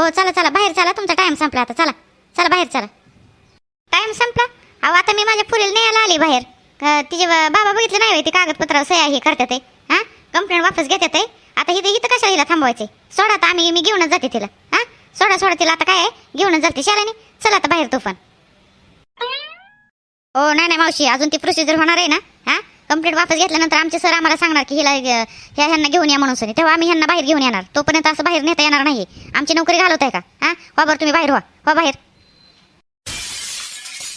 हो चला चला बाहेर चला तुमचा टाइम संपला आता चला चला बाहेर चला. टाइम संपला? अहो आता मी माझ्या पुरीला न्यायला आली बाहेर. तिचे बाबा बघितलं नाही होय, ते कागदपत्र सह्या हे करतात हां? कंप्लेंट वापस घेतात आहे. आता हिथं हिथं कशा हिला थांबवायचे? सोडा आता आम्ही मी घेऊनच जाते तिला. हां? सोडा सोडा तिला आता काय आहे? घेऊनच जाते शाळेने. चला आता बाहेर तुफान. हो नाही नाही मावशी अजून ती प्रोसिजर होणार आहे ना? हां? कंप्लेंट वापस घेतल्यानंतर आमचे सर आम्हाला सांगणार की हिला ह्या ह्यांना घेऊन या म्हणून सनी तेव्हा आम्ही ह्यांना बाहेर घेऊन येणार. तोपर्यंत असं बाहेर नेता येणार नाही आमची नोकरी घालवत आहे का? हा? वा बरं तुम्ही बाहेर व्हा. वा बाहेर.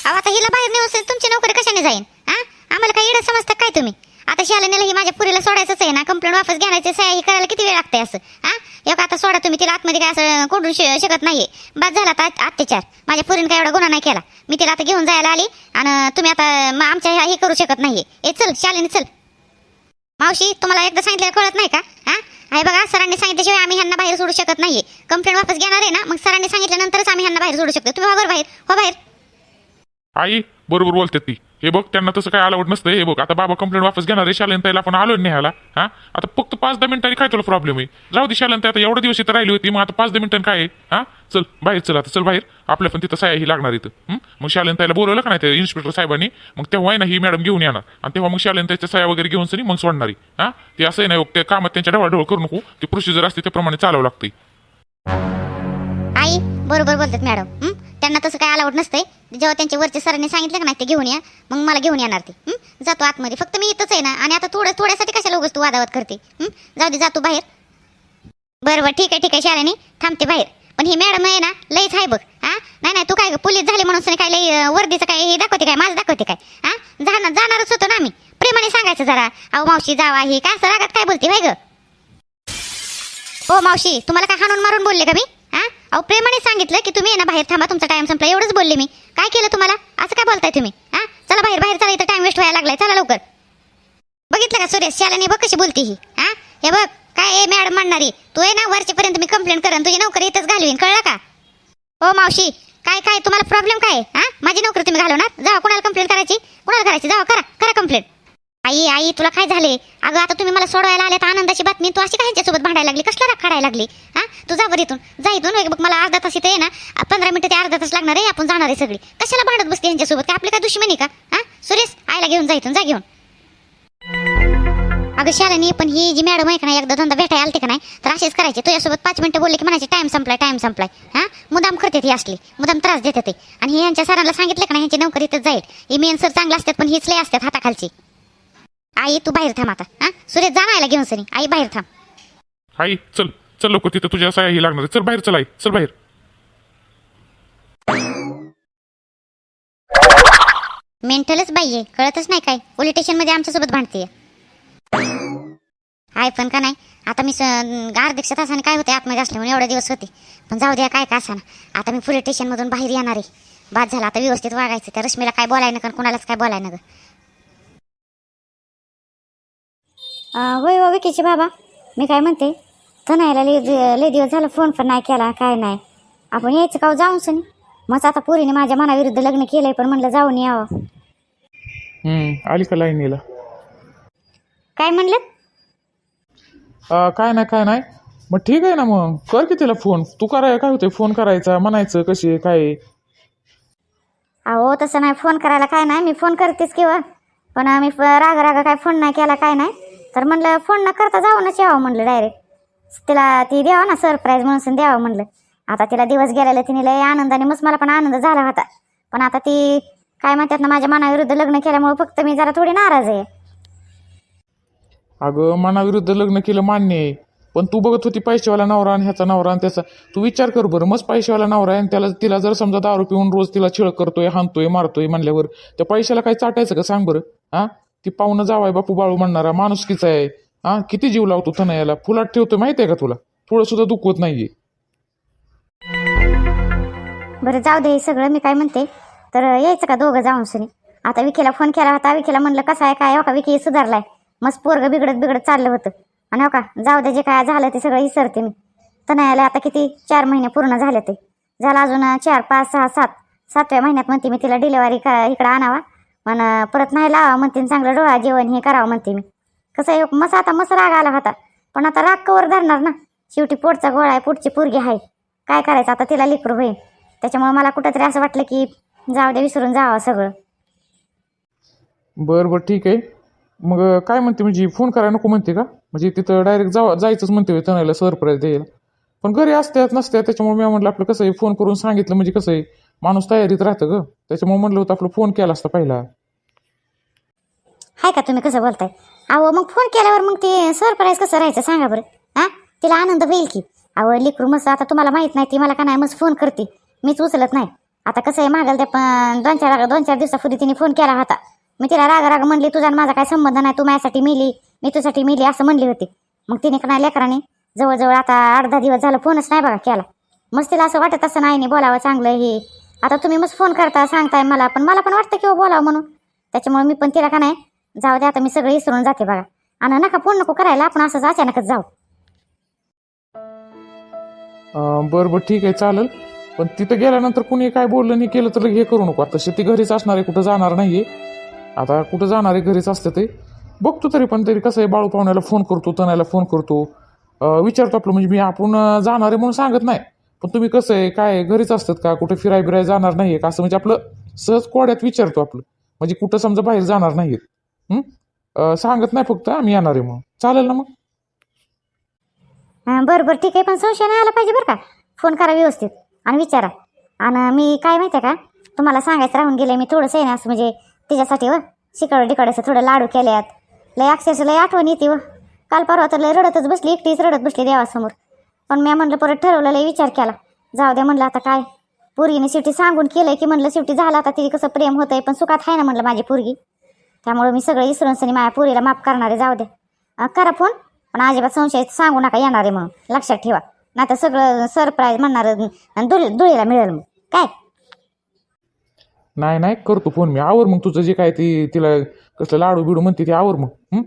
अहो आता हिला बाहेर नेऊन सनी तुमची नोकरी कशाने जाईन? हा? आम्हाला काही येडं समजतं काय तुम्ही? आता शालेनेला ही माझ्या पुरीला सोडायचंच आहे ना. कंप्लेंट वापस घ्यायचे सह्या ही करायला किती वेळ लागते असं? हा? एक आता सोडा तुम्ही तिला आतमध्ये काय असं कोंडून श- शकत नाहीये. बस झाला आता अत्याचार माझ्या पुरीने काय एवढा गुन्हा नाही केला. मी तिला आता घेऊन जायला आली आणि तुम्ही आता आमच्या ह्या हे करू शकत नाहीये. ए चल शालेने चल. मावशी तुम्हाला एकदा सांगितलं कळत नाही का? हा? आहे बघा सरांनी सांगितल्याशिवाय आम्ही ह्यांना बाहेर सोडू शकत नाहीये. कंप्लेंट वापस घेणार आहे ना मग सरांनी सांगितल्यानंतरच आम्ही ह्यांना बाहेर सोडू शकतो. तुम्ही बरोबर बाहेर हो बाहेर. आई बरोबर बोलतात ती. हे बघ त्यांना तसं काय अलाउड नसतं. हे बघ आता बाबा कंप्लेंट वापस घेणार आहे शालेन ताईला आपण आलो न्यायला. हा? आता फक्त पाच दहा मिनिटांनी काय तुला प्रॉब्लेम आहे? जाऊ दे शालेन ताई आता एवढ्या दिवस इथं राहिली होती मग आता पाच दहा मिनिटांनी काय आहे? हा? चल बाहेर चल आता चल बाहेर. आपल्या पण तिथं साया ही लागणार इथं. मग शालेन ताईला बोलवलं का नाही ते इन्स्पेक्टर साहेबांनी? मग तेव्हा ना ही मॅडम घेऊन येणार. आणि तेव्हा मग शालेन ताईच्या साया वगैरे घेऊन सनी मग सोडणारी हा? ते असं आहे ना ते कामात त्यांच्या ढवळढवळ करू नको. ती प्रोसिजर असते त्याप्रमाणे चालावं लागते आई बरोबर बोलतात मॅडम त्यांना तसं काय अलाउड नसतंय. जेव्हा त्यांच्या वरच्या सरांनी सांगितलं का नाही ते घेऊन या. मग मला घेऊन येणार ते. जातो आतमध्ये. फक्त मी इथंच आहे ना. आणि आता थोडं थोड्यासाठी कशाला उगाच तू वादावत करते? जाऊ दे जातो बाहेर. बरं बरं. ठीक आहे ठीक आहे शाळेने थांबते बाहेर. पण ही मॅडम आहे ना लईच आहे बघ. हा? नाही नाही तू काय ग, पोलीस झाली म्हणून सनी काय लई वर्दीचं काय हे दाखवते काय? माझं दाखवते काय? हा? जाणार जाणारच होतो ना आम्ही. प्रेमाने सांगायचं जरा. अहो मावशी जावा ही. काय असं रागात काय बोलते भाई ग? हो मावशी तुम्हाला काय हाणून मारून बोलले का मी? अहो प्रेमाने सांगितलं की तुम्ही आहे ना बाहेर थांबा तुमचा टाइम संपला एवढंच बोलले मी. काय केलं तुम्हाला? असं काय बोलताय तुम्ही? हा? चला बाहेर बाहेर चला इथं टाइम वेस्ट व्हायला लागलाय. चला लवकर. बघितलं का सुरेश? शालाने बघ कशी बोलती ही. हा? हे बघ काय ए मॅडम म्हणणारी? तू आहे ना वरचेपर्यंत मी कंप्लेंट करेन तुझी नोकरी इथंच घालवीन कळलं का? हो मावशी काय काय तुम्हाला प्रॉब्लेम काय हा? माझी नोकरी तुम्ही घालवणार? जावा कोणाला कंप्लेंट करायची? कोणाला करायची? जावा करा करा कंप्लेंट आई आई तुला काय झाले? अगं आता तुम्ही मला सोडवायला आले तर आनंदाची बातमी. तू अशी काय भांडायला लागली? कसला राग काढायला लागली? हा? तू जावर इथून. जा इथून. एक बघ मला अर्धा तास इथे ये ना. पंधरा मिनिटं ते अर्धा तास लागणार आहे आपण जाणार आहे सगळी. कशाला भांडत बसते यांच्यासोबत? काय आपली काय दुश्मनी का? हा? सुरेश आईला घेऊन जा इथून. जा घेऊन. अगं शाळेने पण ही जी मॅडम आहे का नाही एकदा धंदा भेटायला आलते का नाही तर असेच करायचे. तुझ्यासोबत पाच मिनिटं बोलले की म्हणायचे टाईम संपलाय टाईम संपलाय. हा? मुदाम करते ती असली. मुदाम त्रास देते ते. आणि हे यांच्या सरांना सांगितलं का नाही यांची नोकरी इथंच जाईल. ही मेन सर चांगलं असतात पण हीच लय असतात हाताखालची. आई तू बाहेर थांब आता. हा? सुरेश जाणायला घेऊन सनी. आई बाहेर थांब. आई चल चल लवकर तिथं. तुझ्या साया ही लागणार आहे चल बाहेर चल आई. चल बाहेर. मेंटलच बाई आहे. कळतच नाही काय. पोलीस स्टेशनमध्ये आमच्यासोबत भांडते आहे पण का नाही? आता मी स अर्धेक्षा तासाने काय होते आतमध्ये असल्यामुळे एवढे दिवस होते. पण जाऊ द्या काय का ना आता मी पोलीस स्टेशनमधून बाहेर येणार आहे. बाद झाला. आता व्यवस्थित वागायचं. त्या रश्मीला काय बोलायला नका कुणालाच काय बोलायला नका होय हो विकीचे बाबा. मी काय म्हणते तनायला लय लय दिवस झालं फोन पण नाही केला काय नाही. आपण यायचं का हो? जाऊन सनी. मग आता पुरीने माझ्या मनाविरुद्ध लग्न केलंय पण म्हणलं जाऊन यावं. आली का लाईनीला? काय म्हणलं? काय नाही काय नाही. मग ठीक आहे ना मग. कर की तिला फोन. तू कराय काय होते फोन करायचा म्हणायचं कशी आहे काय आहे. अहो तसं नाही. फोन करायला काय नाही. मी फोन करतेच किंवा पण आम्ही राग राग काय फोन नाही केला काय नाही. तर म्हणलं फोन न करता जाऊनच यावं म्हणलं डायरेक्ट तिला ती द्यावं ना सरप्राईज म्हणून द्यावं म्हणलं. आता तिला दिवस गेलेले तिने लय आनंदाने मस्त मला पण आनंद झाला होता. पण आता ती काय म्हणतात ना माझ्या मनाविरुद्ध लग्न केल्यामुळे फक्त मी जरा थोडी नाराज आहे. अगं मनाविरुद्ध लग्न केलं मान्य आहे. पण तू बघत होती पैशावाला नवरा आणि ह्याचा नवरा आणि त्याचा. तू विचार कर बरं मस्त पैशावाला नवरा आहे आणि त्याला तिला जर समजा दारू पिऊन रोज तिला छिळ करतोय हाणतोय मारतोय म्हणल्यावर त्या पैशाला काही चाटायचं का? सांग बरं हां? ती पाहुणं जावाय बापू बाळू म्हणणारा माणुसकीचा आहे. हा किती जीव लावतो तनयाला फुलात ठेवतो माहिती आहे का तुला? थोडं सुद्धा दुखवत नाहीये. बरं जाऊ दे हे सगळं मी काय म्हणते? तर यायचं का दोघं जाऊन सुनी? आता विखेला फोन केला होता विखेला म्हणलं कसं आहे काय हो का विखे सुधारलाय. मस्त पोरग बिघडत बिघडत चाललं होतं. आणि हो का जाऊ दे जे काय झालं ते सगळं विसरते मी. तनयाला आता किती चार महिने पूर्ण झाले ते. झालं अजून चार पाच सहा सात. सातव्या महिन्यात म्हणते मी तिला डिलेवरी का इकडं आणावा. पण परत नाही लावा म्हणते चांगलं डोळा जेवण हे करावं म्हणते मी. कसं आहे मस्त आता मस राग आला होता. पण आता राग कवर धरणार ना. शेवटी पोटचा गोळा आहे पोटची पोरगी आहे. काय करायचं आता तिला लेकरू होईल. त्याच्यामुळे मला कुठंतरी असं वाटलं की जाऊ दे विसरून जावं सगळं. बरं बरं ठीक आहे. मग काय म्हणते म्हणजे फोन करायला नको म्हणते का? म्हणजे तिथं डायरेक्ट जा जायचंच म्हणते तनायला सरप्राईज द्यायला. पण घरी असतात नसतात त्याच्यामुळे मी म्हटलं आपलं कसं आहे फोन करून सांगितलं म्हणजे कसं आहे माणूस तयारीत राहतं ग. त्याच्यामुळे म्हणलं होतं आपलं फोन केला असता पहिला. हाय का तुम्ही कसं बोलताय? अहो मग फोन केल्यावर मग ते सरप्राईज कसं राहायचं सांगा बरं. हा? तिला आनंद होईल की. अहो लेकरू मस्त आता तुम्हाला माहीत नाही ती मला का नाही मस्त फोन करते. मीच उचलत नाही. आता कसं आहे मागाल त्या पण दोन चार दोन चार दिवसापूर्वी तिने फोन केला होता. मी तिला राग राग म्हणली तुझा आणि माझा काय संबंध नाही तू माझ्यासाठी मिली मी तुझ्यासाठी मिली असं म्हणली होती. मग तिने का नाही लेकराने जवळजवळ आता आठ दहा दिवस झालं फोनच नाही बघा केला. मस्त तिला असं वाटत असं नाही नाही बोलावं चांगलं हे. आता तुम्ही मस्त फोन करता सांगताय मला पण मला पण वाटतं किंवा हो बोलावं म्हणून. त्याच्यामुळे मी पण तिला का नाही जाऊ दे आता मी सगळं विसरून जाते बघा. आणि नका फोन नको करायला आपण असंच अचानकच जाऊ. बरं बरं ठीक आहे चालेल. पण तिथं गेल्यानंतर कुणी काय बोललं नाही केलं तर हे करू नको. आता शेती घरीच असणार आहे कुठं जाणार नाहीये. आता कुठं जाणार आहे घरीच असतं ते. बघतो तरी पण तरी कसं आहे बाळू पाहुण्याला फोन करतो तनायला फोन करतो. विचारतो आपलं म्हणजे मी आपण जाणार आहे म्हणून सांगत नाही. पण तुम्ही कसं आहे काय घरीच असतात का? कुठे फिराय बिराय जाणार आहे का? असं म्हणजे आपलं सहज कोड्यात विचारतो आपलं. म्हणजे कुठं समजा बाहेर जाणार नाहीत सांगत नाही फक्त आम्ही येणार आहे म्हणून. चालेल ना मग? हं, बरं बरं ठीक आहे. पण संशय नाही आला पाहिजे बरं का? फोन करा व्यवस्थित आणि विचारा. आणि मी काय माहिती आहे का? तुम्हाला सांगायचं राहून गेले मी थोडंसं आहे ना असं म्हणजे तिच्यासाठी व शिकड डिकडं थोडं लाडू केल्यात. लय अक्षरशः लय आठवण येते व काल परवा तर लय रडतच बसली एकटीच रडत बसली देवासमोर. पण मी म्हणलं परत ठरवलं लय विचार केला. जाऊ द्या म्हणलं आता काय? पोरगीने शेवटी सांगून केलंय की म्हणलं शेवटी झालं आता तिथे कसं प्रेम होतंय पण सुखात आहे ना म्हणलं माझी पोरगी. त्यामुळे मी सगळं इसरून सनी माझ्या पोरीला माफ करणारे जाऊ दे. करा फोन पण अजिबात संशय सांगू नका येणार आहे म्हणून. लक्षात ठेवा. नाही तर सगळं सरप्राईज म्हणणार आणि धुळी धुळीला मिळेल मग. काय? नाही नाही करतो फोन मी. आवर मग तुझं जे काय ती तिला कसलं लाडू बिडू म्हणते ते आवर मग.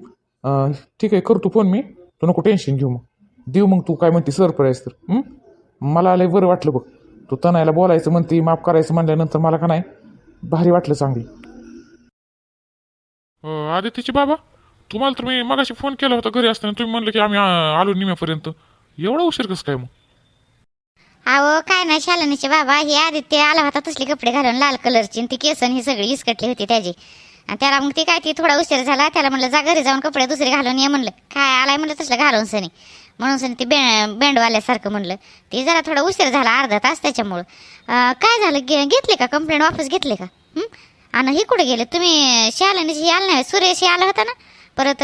ठीक आहे करतो फोन मी. तू नको टेन्शन घेऊ मग. देऊ मग तू काय म्हणते सरप्राईज तर? मला लय बरं वाटलं बघ. तू तनायला बोलायचं म्हणते माफ करायचं म्हणल्यानंतर मला का नाही भारी वाटलं चांगलं आदित्यचे बाबा तुम्हाला तर मी मगाशी फोन केला होता घरी असताना. तुम्ही म्हणलं की आम्ही आलो निम्यापर्यंत. एवढा उशीर कसं काय मग? अहो काय नाही शालनीचे बाबा हे आदित्य आला होता तसले कपडे घालून लाल कलरची आणि ती केसन ही सगळी इसकटली होती त्याची. त्याला मग ती काय ती थोडा उशीर झाला त्याला म्हणलं जा घरी जाऊन कपडे दुसरे घालून ये म्हणलं. काय आलाय? म्हणलं तसलं घालून सनी. म्हणून सनी ती बे बँडवाल्यासारखं म्हणलं. ती जरा थोडा उशीर झाला अर्धा तास त्याच्यामुळं. काय झालं? घे घेतले का? कंप्लेंट वापस घेतले का? आणि हे कुठे गेले? तुम्ही शालनीची आलं नाही सुरेश आला होता ना? परत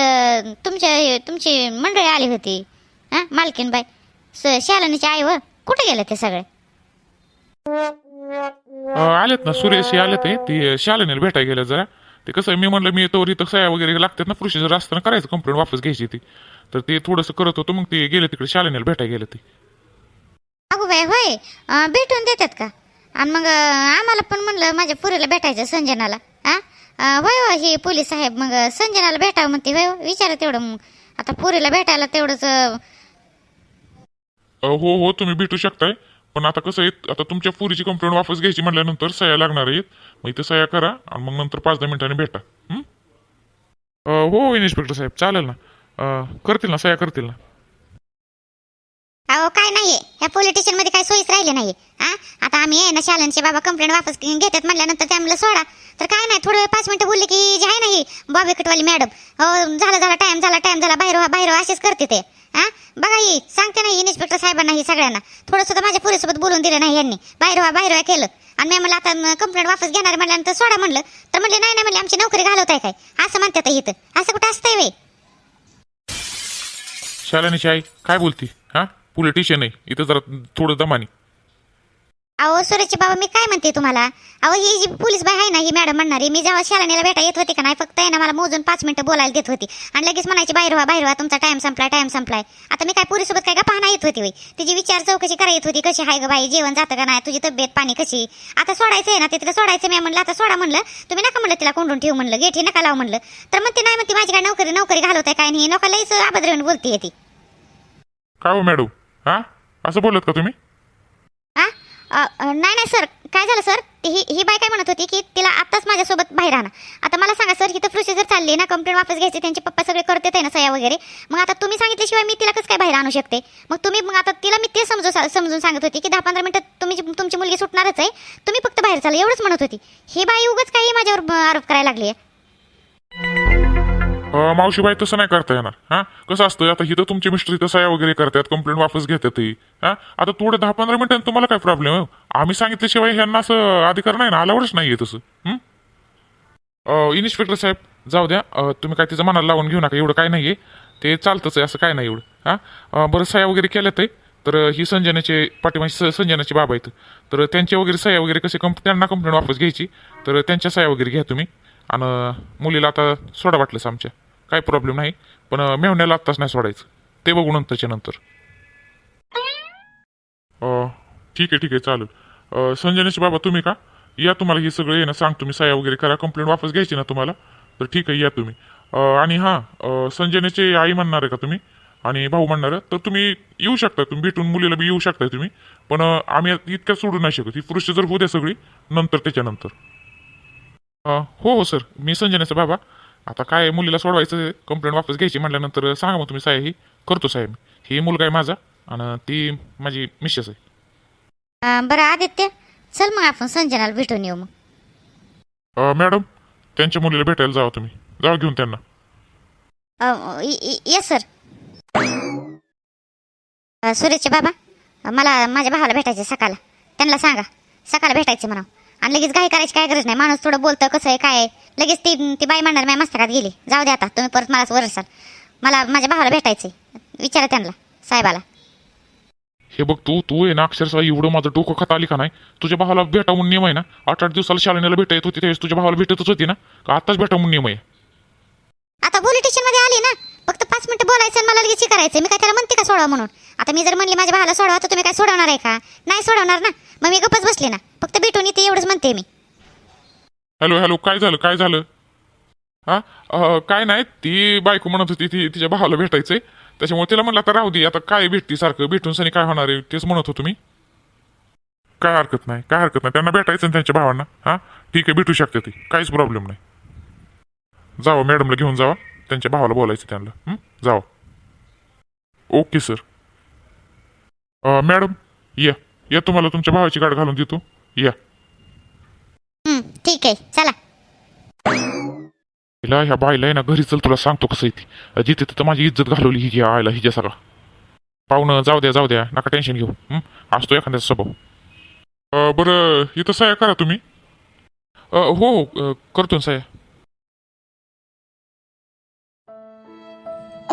तुमच्या तुमची मंडळी आली होती हां मालकीनबाई? स शालनीची आई व? कुठे गेले ते सगळे आलेत ना सुरेश हे. आलेत शालिनीला भेटायला गेल्या जरा. ते कसं मी म्हणलं मी तोवर इथं सह्या वगैरे लागतात ना प्रोसिजर असताना करायचं कंप्लेंट वापस घ्यायची ती. तर ते थोडंसं करत होतं मग ते गेले तिकडे शालिनीला भेटायला गेले ते. अगो बाई होय? अं, भेटून देतात का? आणि मग अं, आम्हाला पण म्हणलं माझ्या पुरीला भेटायचं संजनाला. हा अं, होय हो ही पोलीस साहेब मग संजनाला भेटावं म्हणते होय विचारा तेवढं मग. आता पुरीला भेटायला तेवढंच अं, अं, हो हो तुम्ही भेटू शकताय. पण आता कसं आहे आता तुमच्या पुरीची कंप्लेंट वापस घ्यायची म्हटल्यानंतर सह्या लागणार आहेत. मग इथं सह्या करा आणि मग नंतर पाच दहा मिनिटांनी भेटा. हं? अं, हो इन्स्पेक्टर साहेब चालेल ना. अं, करतील ना सह्या करतील ना. अहो काय नाहीये. ह्या पोलीस स्टेशनमध्ये काही सोयीच राहिले नाहीये. हा आता आम्ही आहे ना शालनचे बाबा कंप्लेंट वापस घेतात म्हणल्यानंतर ते आम्हाला सोडा. तर काय नाही थोडं वेळ पाच मिनिटं बोलले की जे आहे नाही बॉबी कटवाली मॅडम. हो झाला झाला टाइम झाला टाइम झाला बाहेर व्हा, बाहेर व्हा, असेच करते ते. हा? बघा ही सांगते नाही इन्स्पेक्टर साहेबांना ही सगळ्यांना. थोडं सुद्धा माझ्या पुरीसोबत बोलून दिलं नाही यांनी. बाहेर व्हा बाहेर व्हा केलं. आणि मी म्हणलं आता कंप्लेंट वापस घेणार म्हणल्यानंतर सोडा म्हणलं. तर म्हणले नाही नाही म्हणले आमची नोकरी घालवताय काय? असं म्हणतात इथं. असं कुठं असतंय वे शालानीची आई काय बोलती? हा? पोलीस स्टेशन आहे इथं जरा थोडं दमानी. अहो सुरेशचे बाबा मी काय म्हणते तुम्हाला? अहो ही जी पोलीस बाई आहे ना ही मॅडम म्हणणारी मी जेव्हा शाळेला भेटा येत होती का नाही फक्त आहे ना मला मोजून पाच मिनिटं बोलायला देत होती. आणि लगेच म्हणायची बाहेर व्हा बाहेर व्हा तुमचा टाइम संपलाय टाइम संपलाय. आता मी काय पुरीसोबत काय का पाहणं येत होती बाई तिची विचार चौकशी करा येत होती कशी आहे ग बाई जेवण जातं का नाही? तुझी तब्येत पाणी कशी? आता सोडायचं आहे ना ते तिला सोडायचं मी म्हणलं आता सोडा म्हणलं तुम्ही नका म्हणलं तिला कोंडून ठेवू म्हणलं गेठी नका लावू म्हणलं. तर मग ते नाही म्हणते माझी काय नोकरी नोकरी घालवताय काय नाही नका लईच अभद्रवून बोलते ती. काय हो मॅडम? हा? असं बोलत का तुम्ही? नाही नाही सर. काय झालं सर? ही ही बाय काय म्हणत होती की तिला आत्ताच माझ्यासोबत बाहेर आणा. आता मला सांगा सर ही तर प्रोसिजर चालली आहे ना कंप्लेंट वापस घ्यायची त्यांचे पप्पा सगळे करते आहे ना सया वगैरे. मग आता तुम्ही सांगितल्याशिवाय मी तिला कसं काय बाहेर आणू शकते? मग तुम्ही मग आता तिला मी ते समजून समजून सांगत होती की दहा पंधरा मिनटं तुम्ही तुमची मुलगी सुटणारच आहे. तुम्ही फक्त बाहेर चाला एवढंच म्हणत होती. ही बाई उगाच काही माझ्यावर आरोप करायला लागली आहे. अं, मावशीबाई तसं नाही करता येणार. हां? कसं असतं आता इथं तुमचे मिस्टर इथं सह्या वगैरे करतात कंप्लेंट वापस घेतात ही हां? आता थोडं दहा पंधरा मिनिटांनी तुम्हाला काय प्रॉब्लेम आहे आम्ही सांगितल्याशिवाय ह्यांना असं अधिकार नाही ना आल्यावरच नाही आहे तसं. हं? अं, इन्स्पेक्टर साहेब जाऊ द्या. अं, तुम्ही काय तिचं मनाला लावून घेऊ नका एवढं काय नाही आहे ते चालतंच आहे असं काय नाही एवढं. हां? अं, बरं सह्या वगैरे केल्यात आहे. तर ही संजनाचे पाठीमागे स संजनाची बाबा आहेत. तर त्यांच्या वगैरे सह्या वगैरे कसे कंप त्यांना कंप्लेंट वापस घ्यायची. तर त्यांच्या सह्या वगैरे घ्या तुम्ही. आणि मुलीला आता सोडा वाटलंच आमच्या. काय प्रॉब्लेम नाही पण मेवण्याला आत्ताच नाही सोडायचं. ते बघू नंतरच्या नंतर ठीक आहे ठीक आहे चालेल. संजनेश बाबा तुम्ही का? या तुम्हाला हे सगळं येणं सांग तुम्ही साया वगैरे करा कंप्लेंट वापस घ्यायची ना तुम्हाला? तर ठीक आहे या तुम्ही. आणि हां संजनेचे आई म्हणणार आहे का तुम्ही? आणि भाऊ म्हणणार आहे तर तुम्ही येऊ शकता तुम्ही भेटून मुलीला बी येऊ शकता तुम्ही. पण आम्ही इतक्या सोडू नाही शकत ही पुरुष जर होऊ द्या सगळी नंतर त्याच्यानंतर. हो हो सर मी संजनाचा बाबा. आता काय मुलीला सोडवायचं कंप्लेंट वापस घ्यायची म्हटल्यानंतर सांगा मग तुम्ही साहेब ही करतो साहेब. ही मुलगा आहे माझा आणि ती माझी मिसेस आहे. अं, बरं आदित्य चल मग आपण संजनाला भेटून येऊ मग. अं, मॅडम त्यांच्या मुलीला भेटायला जावा तुम्ही. जावा घेऊन त्यांना. येस सर सुरेशचे बाबा अं, मला माझ्या भावाला भेटायचे सकाळला. त्यांना सांगा. सकाळला भेटायचे म्हणा आणि लगेच घाई करायची काय गरज नाही. माणूस थोडं बोलतं कसं आहे काय आहे. लगेच ती ती बाई म्हणणार माझ्या मस्तकात गेली. जाऊ दे आता तुम्ही परत मलाच वरसाल. मला माझ्या भावाला भेटायचे विचारा त्यांना साहेबाला. हे बघ तू तू आहे ना अक्षरशः एवढं माझं डोकं खाता आली का नाही? तुझ्या भावाला भेटा म्हणून नियम आहे ना? आठ आठ दिवसाला शाळेला भेटा येत होती त्यावेळेस तुझ्या भावाला भेटतच होती ना? का आताच भेटा म्हणून नियम आहे? आता पोलीस स्टेशनमध्ये आली ना? फक्त पाच मिनिटं बोलायचं आणि मला लगेच हे करायचं मी काय त्याला म्हणते का सोडवा म्हणून? आता मी जर म्हणले माझ्या भावाला सोडवा तर तुम्ही काय सोडवणार आहे का? नाही सोडवणार ना. मग मी गप्पच बसले ना. फक्त भेटून येते एवढंच म्हणते मी. हॅलो हॅलो काय झालं काय झालं? हा? अं, काय नाही ती बायको म्हणत होती ती तिच्या भावाला भेटायचंय. त्याच्यामुळे तिला म्हणलं आता राहू दे आता काय भेटती सारखं भेटून सनी काय होणार आहे तेच म्हणत होतो मी. काय हरकत नाही काय हरकत नाही त्यांना भेटायचं ना त्यांच्या भावांना. हा? ठीक आहे भेटू शकते ती काहीच प्रॉब्लेम नाही. जावं मॅडमला घेऊन जावा त्यांच्या भावाला बोलायचं त्यांना. हं? जावा. ओके सर मॅडम या या तुम्हाला तुमच्या भावाची गाठ घालून देतो. या. हं, ठीक आहे चला. हिला ह्या बाईला आहे ना घरी चल तुला सांगतो कसं आहे ती. जिथे तिथं माझी इज्जत घालवली हिच्या आईला हिच्या सगळा. पाहुणं जाऊ द्या जाऊ द्या नका टेन्शन घेऊ. हं? असतो एखाद्याचा स्वभाव. अं, बरं इथं सह्या करा तुम्ही. अं, हो हो अं, करतो ना सह्या.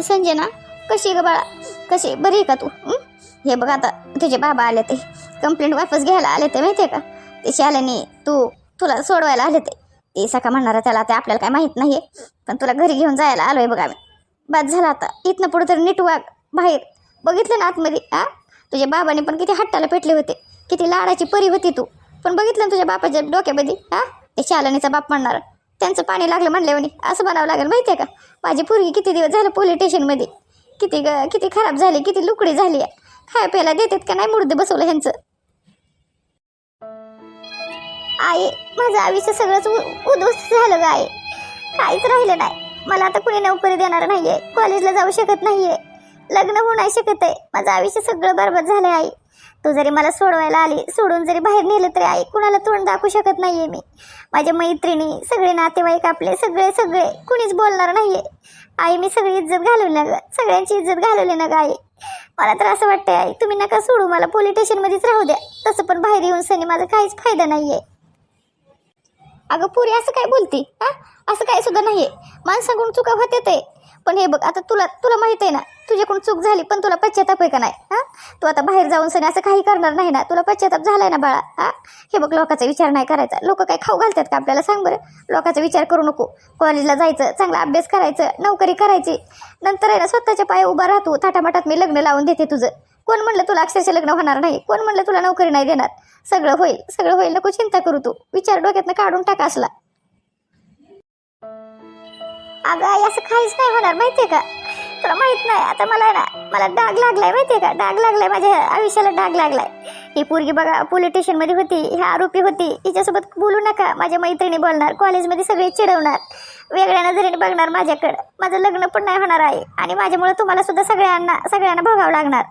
संजना कशी ग बाळा? कशी बरी आहे का तू? हं? हे बघ आता तुझे बाबा आले ते. कंप्लेंट वापस घ्यायला आले ते माहितीये का? ते शाल्याने तू तुला सोडवायला आले ते. ते सका म्हणणार त्याला ते आपल्याला काय माहीत नाहीये. पण तुला घरी घेऊन जायला आलोय बघ आम्ही बाद झाला आता. इथनं पुढे तर नीट वाग बाहेर. बघितलं ना आतमध्ये आ तुझ्या बाबाने पण किती हट्टाला पेटले होते. किती लाडाची परी होती तू. पण बघितलं ना तुझ्या बापाच्या डोक्यामध्ये हा? ते शालनीचा बाप म्हणणार. त्यांचं पाणी लागलं म्हणले म्हणे असं बनावं लागेल माहितीये का? माझी पोरगी किती दिवस झालं पोलीस स्टेशनमध्ये. किती ग किती खराब झाली किती लुकडी झाली. आहे खाय प्यायला देतात का नाही मुर्दे बसवलं ह्यांचं? आई माझं आयुष्य सगळंच उ- उद्ध्वस्त झालं ग आहे काहीच राहिलं नाही. मला आता कुणी नोकरी देणार नाहीये कॉलेजला जाऊ शकत नाहीये. लग्न होऊ नाही शकत आहे. माझं आयुष्य सगळं बरबाद झालंय आई. तू जरी मला सोडवायला आली सोडून जरी बाहेर नेलं तरी आई कुणाला तोंड दाखवू शकत नाहीये मी. माझ्या मैत्रिणी सगळे नातेवाईक आपले सगळे सगळे कुणीच बोलणार नाहीये. आई मी सगळी इज्जत घालवली ना ग? सगळ्यांची इज्जत घालवली ना ग आई? मला तर असं वाटतंय आई तुम्ही नका सोडू मला पोलीस स्टेशनमध्येच राहू द्या. तसं पण बाहेर येऊन सनी माझा काहीच फायदा नाहीये. अगं पुरी असं काय बोलती? हा? असं काय सुद्धा नाहीये. माणसाकडून चुका होते ते पण हे बघ आता तुला तुला माहीत आहे ना तुझ्याकडून चूक झाली पण तुला पश्चाताप आहे का नाही? हा? तू आता बाहेर जाऊन सनी असं काही करणार नाही ना? तुला पश्चाताप झालाय ना बाळा? हा? हे बघ लोकांचा विचार नाही करायचा. लोक काय खाऊ घालतात का आपल्याला? सांग बरं. लोकांचा विचार करू नको. कॉलेजला जायचं चांगला अभ्यास करायचं नोकरी करायची. नंतर आहे ना स्वतःच्या पाया उभा राहतो. थाटामाटात मी लग्न लावून देते तुझं. कोण म्हणलं तुला अक्षरशः लग्न होणार नाही? कोण म्हणलं तुला नोकरी नाही देणार? सगळं होईल सगळं होईल नको चिंता करू तू. विचार डोक्यातनं काढून टाका असला. अगं असं काहीच नाही होणार माहितीये का? तुला माहीत नाही आता मला आहे ना मला डाग लागलाय माहितीये का? डाग लागलाय माझ्या आयुष्याला डाग लागलाय. ही पोरगी बघा पोलीस स्टेशनमध्ये होती ही आरोपी होती. हिच्यासोबत बोलू नका माझ्या मैत्रिणी बोलणार कॉलेजमध्ये सगळे चिडवणार. वेगळ्या नजरेने बघणार माझ्याकडं. माझं लग्न पण नाही होणार आहे. आणि माझ्यामुळे तुम्हाला सुद्धा सगळ्यांना सगळ्यांना भोगावं लागणार.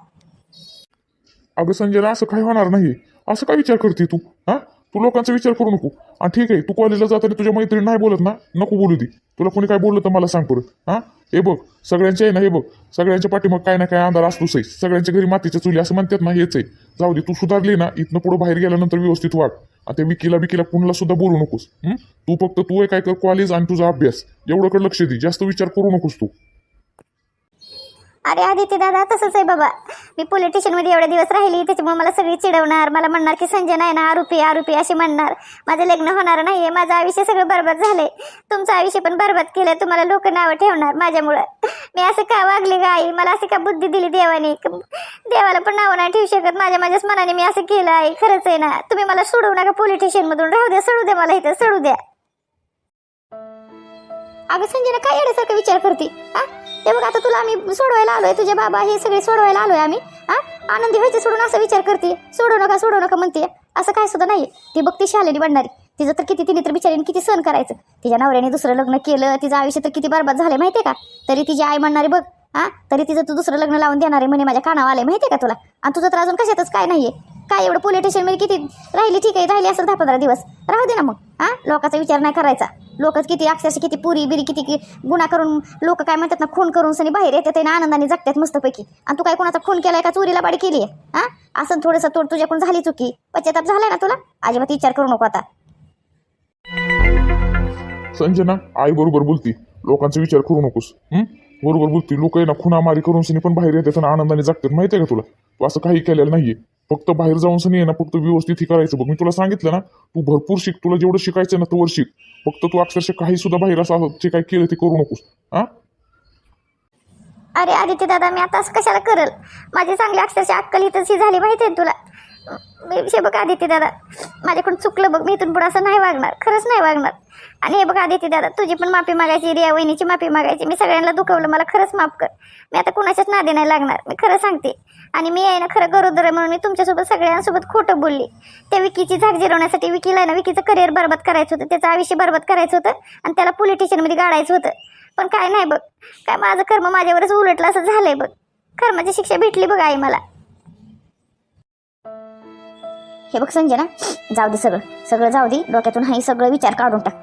अगं संजयला असं काही होणार नाही असं काय विचार करते तू? हा? तू लोकांचा विचार करू नको. आणि ठीक आहे तू कॉलेजला जाताना तुझ्या मैत्रिणी नाही बोलत ना? नको बोलू दे. तुला कोणी काय बोललं तर मला सांग परत. हा? हे बघ सगळ्यांचे आहे ना हे बघ सगळ्यांच्या पाठीमाग काय ना काय अंधार असतोच आहे. सगळ्यांच्या घरी मातीच्या चुली असं म्हणतात ना हेच आहे. जाऊ दे तू सुधारली ना इथनं पुढे बाहेर गेल्यानंतर व्यवस्थित वाट आता विकीला विकीला कुणाला सुद्धा बोलू नकोस तू फक्त तू काय कर कॉलेज आणि तुझा अभ्यास. एवढं लक्ष दे जास्त विचार करू नकोस तू. अरे आदित्य दादा तसंच आहे बाबा. मी पोलीस स्टेशनमध्ये एवढे दिवस राहिली त्याच्यामुळे मला सगळी चिडवणार मला म्हणणार की संजय नाही ना आरोपी आरोपी असे म्हणणार. माझं लग्न होणार नाही आहे माझं आयुष्य सगळं बरबाद झालंय. तुमचं आयुष्य पण बरबाद केलं तुम्हाला लोक नावं ठेवणार माझ्यामुळं. मी असं का वागले का आई? मला असं का बुद्धी दिली देवाने? देवाला पण नावं नाही ठेवू शकत माझ्या माझ्याच मनाने मी असं केलं आहे खरंच आहे ना. तुम्ही मला सोडवू नका पोलीस स्टेशनमधून राहू द्या सोडू द्या मला इथं सोडू द्या. अगं संजना काय येण्यासारखं विचार करते? हे ते बघ आता तुला आम्ही सोडवायला आलोय तुझे बाबा हे सगळे सोडवायला आलोय आम्ही. हा? आनंदी व्हायचे सोडून असा विचार करते. सोडू नका सोडू नका म्हणते. असं काय सुद्धा नाही ती बघ ती शालेनी बनणारी तिचं तर किती तिने तर बिचारीने किती सहन करायचं. तिच्या नवऱ्याने दुसरं लग्न केलं तिचं आयुष्य तर किती बरबाद झालं माहितीये का? तरी तिची आई म्हणणारी बघ हा? तरी तिचं तू दुसरं लग्न लावून देणार आहे म्हणे माझ्या कानावर आलंय माहितीये का तुला? आणि तुझं तर अजून कशातच काय नाहीये. काय एवढं पोलीस स्टेशनमध्ये किती राहिली ठीक आहे राहिली असेल दहा पंधरा दिवस. राहू दे ना मग हा? लोकांचा विचार नाही करायचा. लोकच किती अक्षरशः किती पुरी बिरी किती कि गुन्हा करून लोक काय म्हणतात ना खून करून सनी बाहेर येतात आणि आनंदाने जगतात मस्तपैकी. आणि तू काय कोणाचा खून केलाय का चोरीला बाडी केली आहे हा? असं थोडंसं तोड तुझ्याकडून झाली चुकी. पश्चाताप झालाय ना तुला? अजिबात विचार करू नको आता. संजना आई बरोबर बोलती. लोकांचा विचार करू नकोस. बरोबर बोलती लोक आहे ना खुनामारी करून सनी पण बाहेर येतात आणि आनंदाने जगतात. माहिती आहे का तुला? तू असं काही केलेलं नाहीये. फक्त बाहेर जाऊन सनी ना फक्त व्यवस्थित ही करायचं बघ. मी तुला सांगितलं ना तू भरपूर शिक. तुला जेवढं शिकायचं ना तोवर शिक. फक्त तू अक्षरशः काही सुद्धा बाहेर असं जे काही केलं ते करू नकोस. हा? अरे आदित्य दादा मी आता असं कशाला करल? माझी चांगली अक्षरशः अक्कल इथंच ही झाली माहिती आहे तुला? हे बघ आदित्य दादा माझ्याकडून चुकलं बघ मी इथून पुढं असं नाही वागणार खरंच नाही वागणार. आणि हे बघ आदित्य दादा तुझी पण माफी मागायची रिया वहिनीची माफी मागायची मी सगळ्यांना दुखवलं मला खरंच माफ कर. मी आता कुणाच्याच नादी नाही लागणार मी खरं सांगते. आणि मी आहे ना खरं गरोदर आहे म्हणून मी तुमच्यासोबत सगळ्यांसोबत खोटं बोलली. त्या विकीची झाक जिरवण्यासाठी विकीला आहे ना विकीचं करिअर बरबाद करायचं होतं त्याचं आयुष्य बरबाद करायचं होतं आणि त्याला पोलीस गाडायचं होतं. पण काय नाही बघ काय माझं कर्म माझ्यावरच उलटलं असं झालंय बघ. कर्माची शिक्षा भेटली बघ आई मला. हे बघ संजना जाऊ दे सगळं. सगळं जाऊ दे. डोक्यातून हाही सगळं विचार काढून टाक.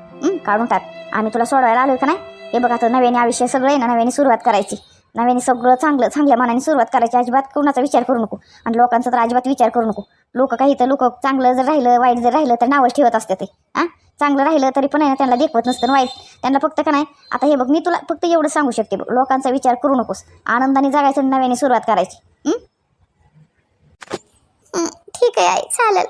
काढून टाक. आम्ही तुला सोडवायला आलो का नाही? हे बघ आता नव्याने आयुष्य सगळं आहे ना नव्याने सुरुवात करायची. नव्याने सगळं चांगलं चांगल्या मनाने सुरुवात करायची. अजिबात कोणाचा विचार करू नको. आणि लोकांचा तर अजिबात विचार करू नको. लोक काही तर लोक चांगलं जर राहिलं वाईट जर राहिलं तर नावच ठेवत असते ते. हां? चांगलं राहिलं तरी पण आहे ना त्यांना देखवत नसतं वाईट. त्यांना फक्त का नाही आता हे बघ मी तुला फक्त एवढं सांगू शकते बघ. लोकांचा विचार करू नकोस. आनंदाने जगायचं नव्याने सुरुवात करायची. ठीक आहे आई चालेल.